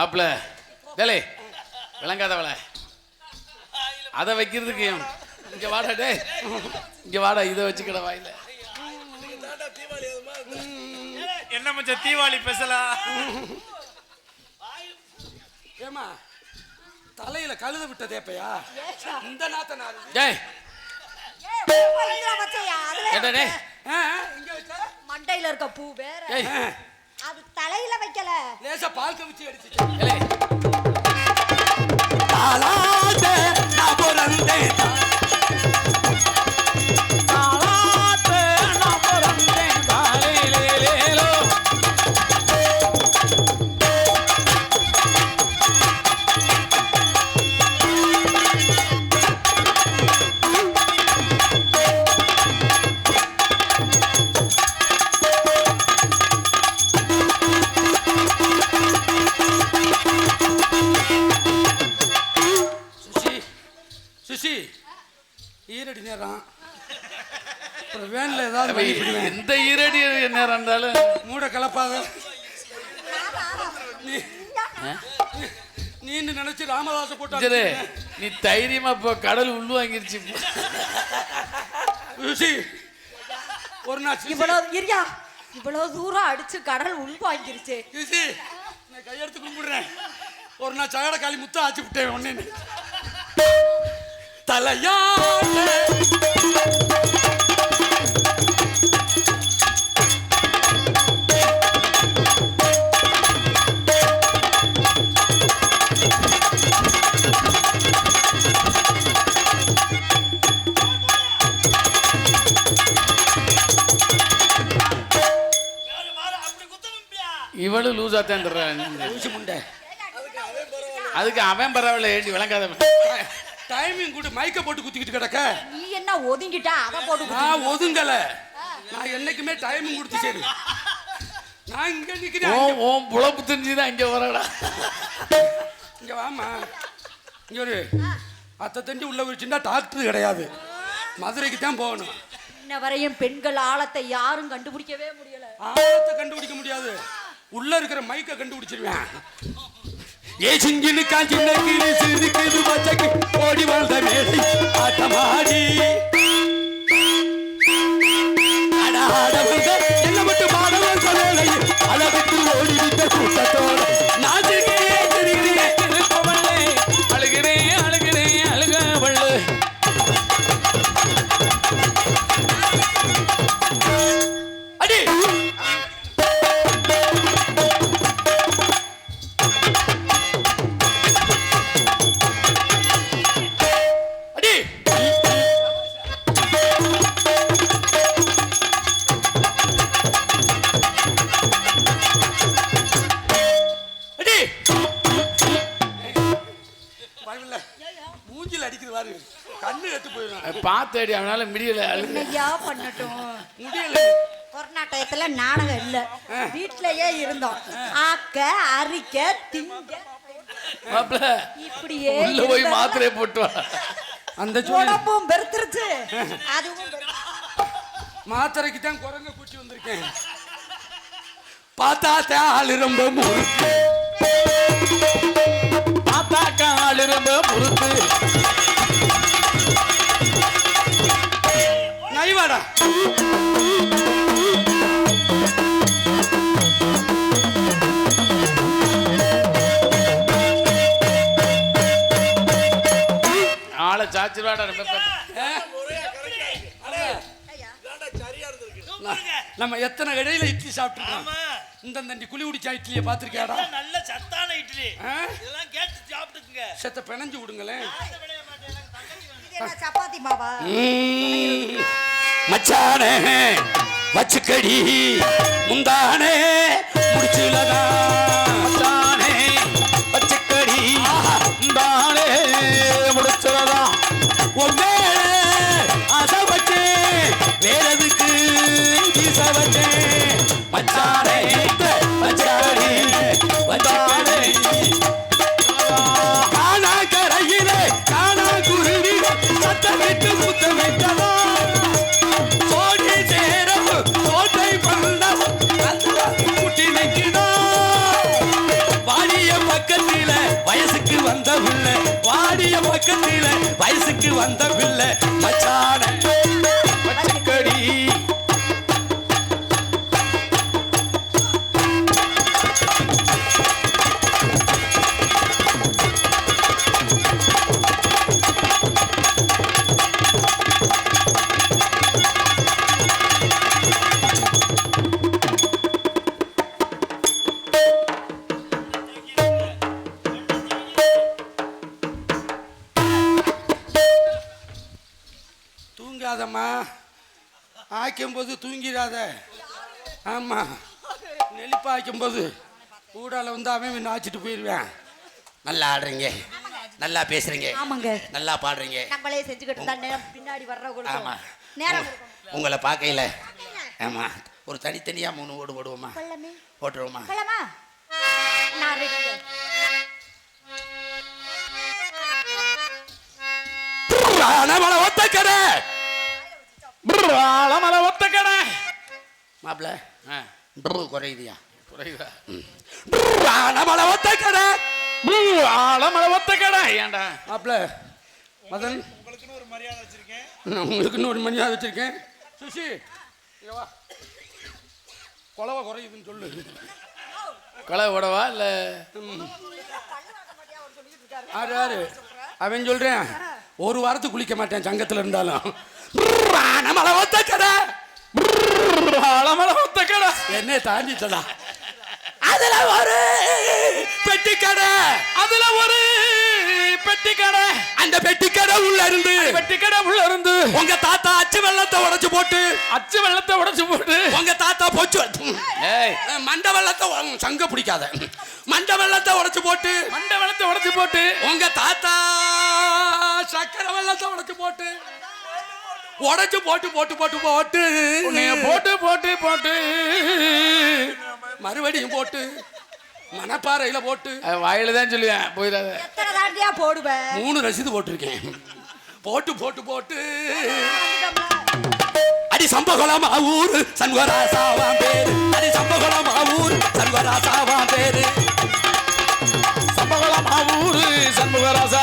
மாப்பிள டேலே விளங்காதவள. அதை வைக்கிறதுக்கு இங்க வாடா டே இங்க வாடா இதை வச்சுக்கட வாயில. என்ன மச்சான் தீபாவளி பெசலா ஏமா தலையில கழுத விட்ட தேப்பையா இந்த நாத்த நாள் டேய் ஏடா டேய். இங்க வச்ச? மண்டையில இருக்க பூ வேற. அது தலையில வைக்கல. லேசா பால் கவிச்சு அடிச்சு நான் பிறந்தேன். தைரியமா இப்போ கடல் உள்ள வாங்கிருச்சு. ஒரு நாள் இவ்வளவு இரியா இவ்வளவு தூரம் அடிச்சு கடல் உள்வாங்கிருச்சு சுஷி நான் கையெடுத்து கும்பிடுறேன். ஒரு நாள் சகட காளி முத்த ஆச்சு விட்டேன் ஒன்னு தலையாட்டே. இவளும் லூசா தான் தர்றான் முண்டை. அதுக்கு அவன் பரவாயில்ல ஏண்டி விளங்காதவன். டைமிங் கூட மைக்க போட்டு குத்திக்கிட்டு கிடக்க. நீ என்ன ஒதுங்கிட்டா? அதை போட்டு. நான் ஒதுங்கல. நான் என்னைக்குமே டைமிங் கொடுத்து சரி. நான் இங்க நிக்கிறேன் ஓம் புழப்பு தெரிஞ்சுதான் இங்க வரடா இங்க வாமா இங்க ஒரு அத்தை தண்டி உள்ள வச்சுட்டா டாக்டர் கிடையாது. மதுரைக்கு தான் போகணும். இன்ன வரையும் பெண்கள் ஆழத்தை யாரும் கண்டுபிடிக்கவே முடியல. ஆழத்தை கண்டுபிடிக்க முடியாது. உள்ள இருக்கிற மைக்க கண்டுபிடிச்சிருவேன். ஏ சிங்கினு காஞ்சின கிளி சிறுக்குது பச்சைக்கு ஓடி வாழ்ந்த மேடை ஆட்டமாடி. என்ன மட்டும் பாடவன் சொல்லலை அளவுக்கு ஓடிவிட்ட கூட்டத்தோட நான் அவனால முடியல என்னையா பண்ணட்டும்? முடியல. கொரோனா டயத்துல நாடகம் இல்ல. வீட்லயே இருந்தோம். ஆக்க அரிக்க திங்க. மாப்பிள இப்படியே உள்ள போய் மாத்திரையை போட்டு வா. அந்த உடம்பும் பெருத்துருச்சு அதுவும் பெருத்து- மாத்திரைக்கு தான் குரங்க கூட்டி வந்திருக்கேன். பார்த்தா ஆள் ரொம்ப முறுக்கு. பார்த்தாக்கா ஆளு ரொம்ப பொறுத்து எத்தனை இடையில இட்லி சாப்பிட்டுருக்கோம் இந்த தண்டி குழி குடிச்சா இட்லியை பார்த்துருக்கியாடா? நல்ல சத்தான இட்லி? இதெல்லாம் கேட்டு சாப்பிட்டுக்குங்க. செத்த பிணைஞ்சு விடுங்களேன். சப்பாத்தி மாவா? மச்சானே வச்சுக்கடி. முந்தானே முடிச்சுலதா வயசுக்கு வந்த பிள்ளை. வாடிய பக்கத்தில வயசுக்கு வந்த பிள்ளை. மச்சான. ஆக்கும்போது தூங்கிடாத ஆமா. நெளிப்பா ஆக்கும்போது ஊடால வந்து அவன் நாச்சிட்டு போயிடுவேன் நல்லா ஆடுறீங்க. நல்லா பேசுறீங்க. ஆமாங்க. நல்லா பாடுறீங்க. நம்மளே செஞ்சுக்கிட்டு நேரம் பின்னாடி ஆமா. வர்றவங்களுக்கு நேரம். உங்களை பார்க்கையில. ஆமா. ஒரு தனித்தனியா மூணு ஓடு போடுவோமா? கொள்ளமே போட்டுருவோமா? நான் ஆலமலை ஒத்த கடை மாப்பிள ஆ, குறையுதியா புரியுதா நம்மள ஒத்த கடை. ஆலமலை ஒத்த கடை. ஏன்டா? மாப்பிள மதன். உங்களுக்குன்னு ஒரு மரியாதை வச்சிருக்கேன். நான் உங்களுக்கு இன்னொரு மணியாக வச்சிருக்கேன் சுஷி இங்க வா. குலவை குறையுதுன்னு சொல்லு. கொலை விடவா இல்ல? ஆறு ஆறு. அவன் சொல்றேன். ஒரு வாரத்துக்கு குளிக்க மாட்டேன் சங்கத்துல இருந்தாலும். நம்மள ஒத்த கடை ஆலமலை ஒத்த கடை. என்ன தாண்டிட்டதா அதுல ஒரு பெட்டி கடை அதுல ஒரு பெட்டி கடை அந்த பெட்டி கடை உள்ள இருந்து பெட்டி கடை உள்ள இருந்து உங்க தாத்தா அச்சு வெள்ளத்தை உடைச்சு போட்டு. அச்சு வெள்ளத்தை உடைச்சு போட்டு. உங்க தாத்தா பொச்சு ஏய். மண்ட வெள்ளத்தை சங்க பிடிக்காத. மண்ட வெள்ளத்தை உடைச்சு போட்டு. மண்டை வெள்ளத்தை உடைச்சு போட்டு. உங்க தாத்தா சக்கரை வெள்ளத்தை உடைச்சு போட்டு. உடைச்சு போட்டு போட்டு போட்டு போட்டு. உன்னைய போட்டு போட்டு போட்டு. மறுபடியும் போட்டு மணப்பாறையில போட்டு. வாயில தான் சொல்லுவேன். போயிடாத எத்தனை போடுவேன் மூணு ரசீது போட்டிருக்கேன். போட்டு போட்டு போட்டு. அடி சம்பகுளம் ஊர் சண்வராசாவான் பேரு. அடி சம்பகுளம் ஊர் சண்வராசாவான் பேரு. சம்பகலம் ஊரு சண்முகராசா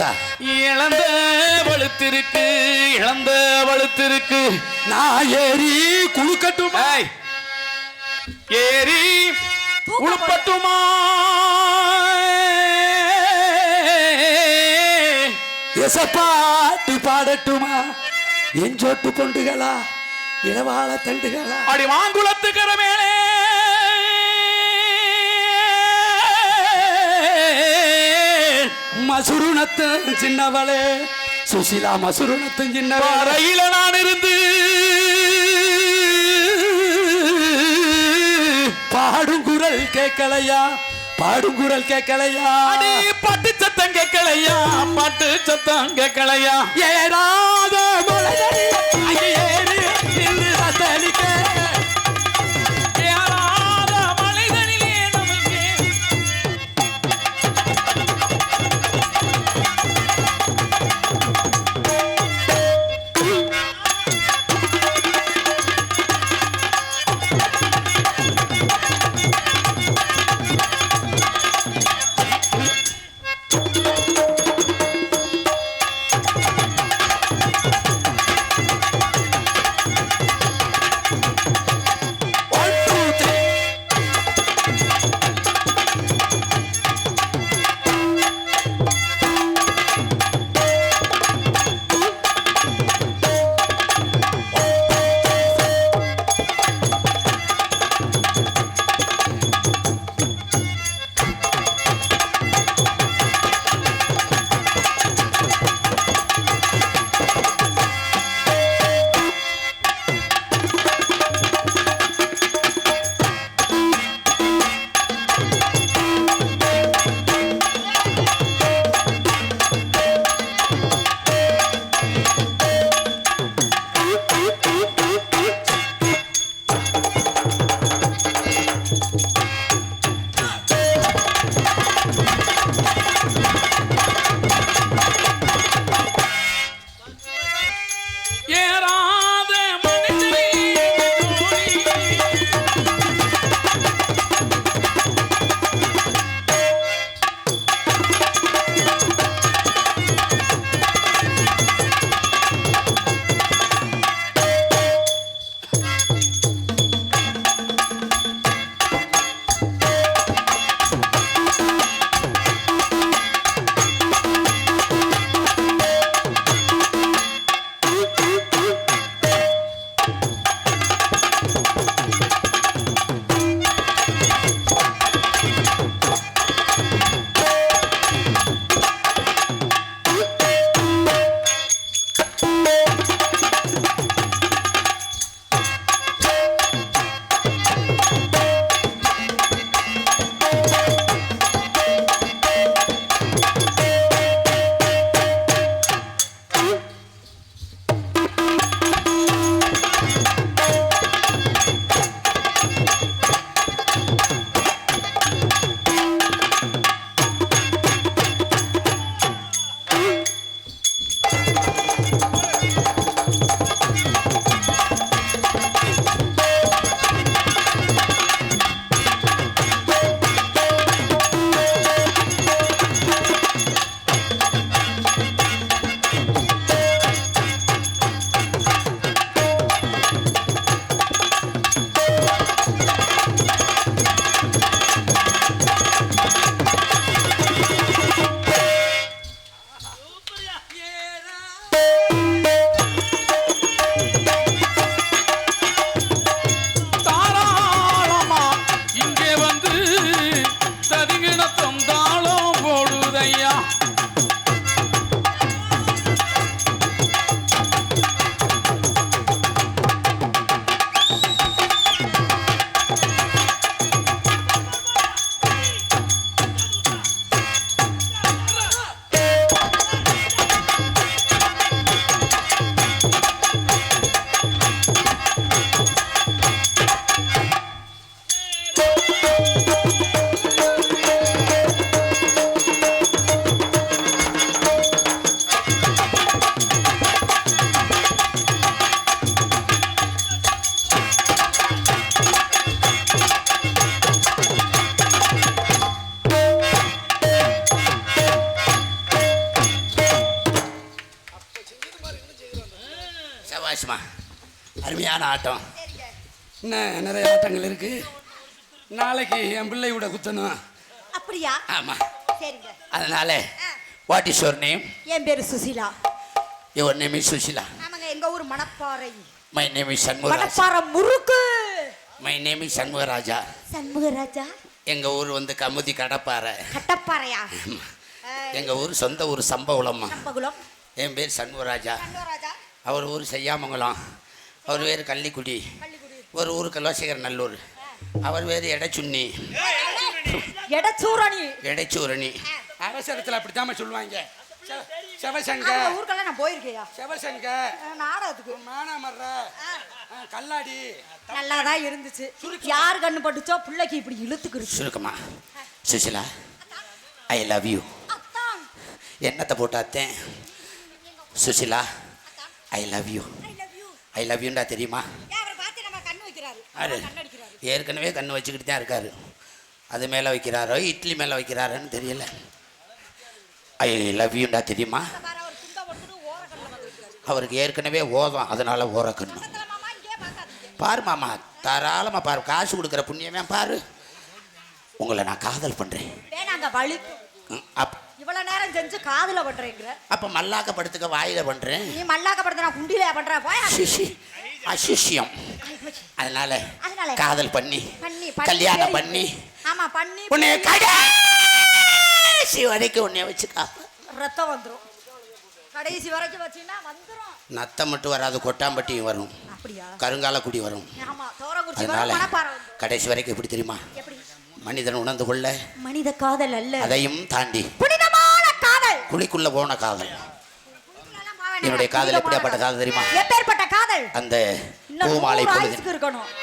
ஆவராசா இழந்த வழுத்திருக்கு இழந்த வழுத்திருக்கு நான் ஏறி குழுக்கட்டுமா ஏறி உழுப்பட்டுமா எசப்பாட்டு பாடட்டுமா? என் சொட்டு கொண்டுகளா இளவாழ தண்டுகளா? அடி மாங்குளத்துக்கிற மேலே மசுருணத்தும் சின்னவளே. சுசிலா மசுருணத்தும் சின்னவளே. பாறையில நான் இருந்து பாடும் குரல் கேட்கலையா? பாடும் குரல் கேட்கலையா? பாட்டு சத்தம் கேட்கலையா? பாட்டு சத்தம் கேட்கலையா? ஏறாத நாளைக்கு என் பிள்ளை விட குத்தணும்? அப்படியா? ஆமா. சரிங்க. அதனால வாட் இஸ் யுவர் நேம் என் பேரு Sushila. Your name is Sushila ஆமாங்க எங்க ஊர் Manapparai. My name is Shanmugaraj. Manapparai murukku. My name is Shanmugaraja. Shanmugaraja? எங்க ஊர் வந்து கமுதி கடப்பாறை. கட்டப்பாறையா ஆ, எங்கள் ஊர் சொந்த ஊர் சம்பகுளம்மா நம்பகுலம் என் பேர் சண்முகராஜா. அவர் ஊர் செய்யாமங்கலம். அவர் பேர் கள்ளிக்குடி. ஒரு ஊர் கல்வாசேகர் நல்லூர் அவர் பேர் எடைச்சுண்ணி. எடச்சூரணி. எடைச்சூரணி. அவசரத்தில் அப்படித்தாம சொல்லுவாங்க. செவ- செவசங்க. ஊருக்கெல்லாம் நான் போயிருக்கேயா? செவசங்க. நாடகத்துக்கு மானாமர்ற. கல்லாடி. நல்லா தான் இருந்துச்சு யார் கண்ணு பட்டுச்சோ பிள்ளைக்கு இப்படி இழுத்துக்கிருச்சு. சுருக்கமா. சுசிலா ஐ லவ் யூ என்னத்தை போட்டாத்தேன்? Sushila I love you I love you I love யூண்டா தெரியுமா? அவரை ஏற்கனவே கண்ணு வச்சுக்கிட்டு தான் இருக்காரு. அது மேலே வைக்கிறாரோ இட்லி மேலே வைக்கிறாருன்னு தெரியல. ஐ லவ் யூண்டா தெரியுமா? அவருக்கு ஏற்கனவே ஓதம் அதனால ஓரக்கண்ணு பாரு மாமா தாராளமாக பாரு காசு கொடுக்குற புண்ணியமே பாரு. உங்களை நான் காதல் பண்ணுறேன் இவ்வளவு நேரம் செஞ்சு காதுல பண்றேங்கிற. அப்போ மல்லாக்க படுத்துக்க வாயில பண்ணுறேன் நீ மல்லாக்க படுத்த நான் குண்டில பண்ற போய். அசிஷியம். அதனால அதனால? காதல் பண்ணி கல்யாணம். பண்ணி ஆமா பண்ணி உன்னை கடைசி வரைக்கும் உன்னை வச்சு காப்பேன் ரத்தம் வந்துரும். கடைசி வரைக்கும் வச்சீங்கன்னா வந்துரும். நத்தம் மட்டும் வராது கொட்டாம்பட்டியும் வரும். அப்படியா? கருங்காலக்குடி வரும். அதனால கடைசி வரைக்கும் எப்படி தெரியுமா? மனிதன் உணர்ந்து கொள்ள மனித காதல் அல்ல. அதையும் தாண்டி புனிதமான காதல். குழிக்குள்ள போன காதல். என்னுடைய காதல் எப்படியாப்பட்ட காதல் தெரியுமா? எப்பேற்பட்ட காதல் அந்த பூமாலை பொழுது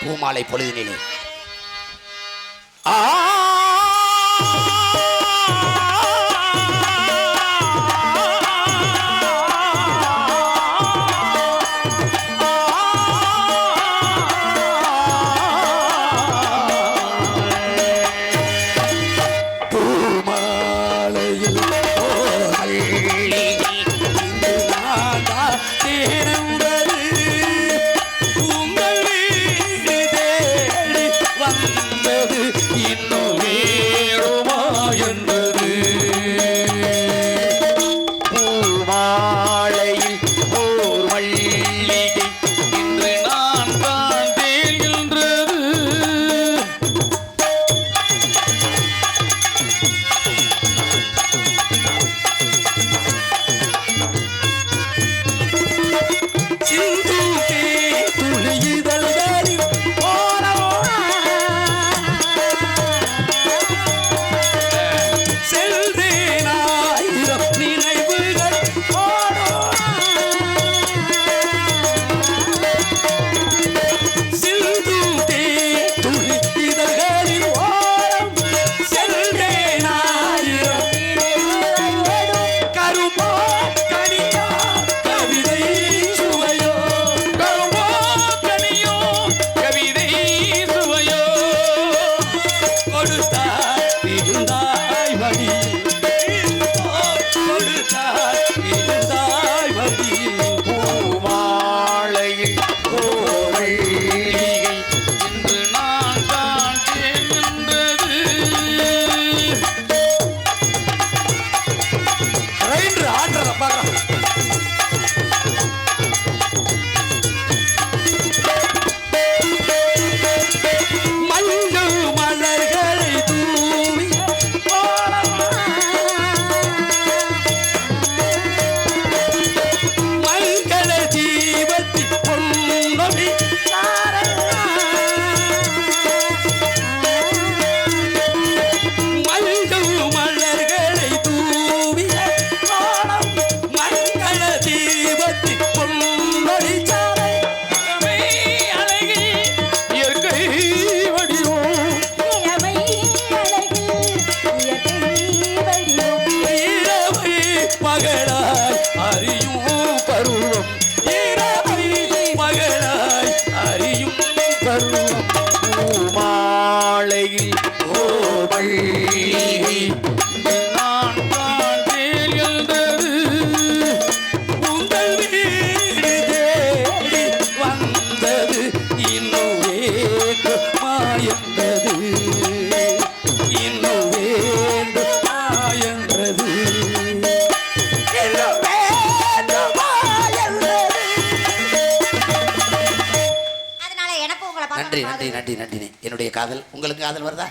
பூமாலை பொழுதினிலே பூமாலையில் காதல். உங்களுக்கு காதல் வருதா?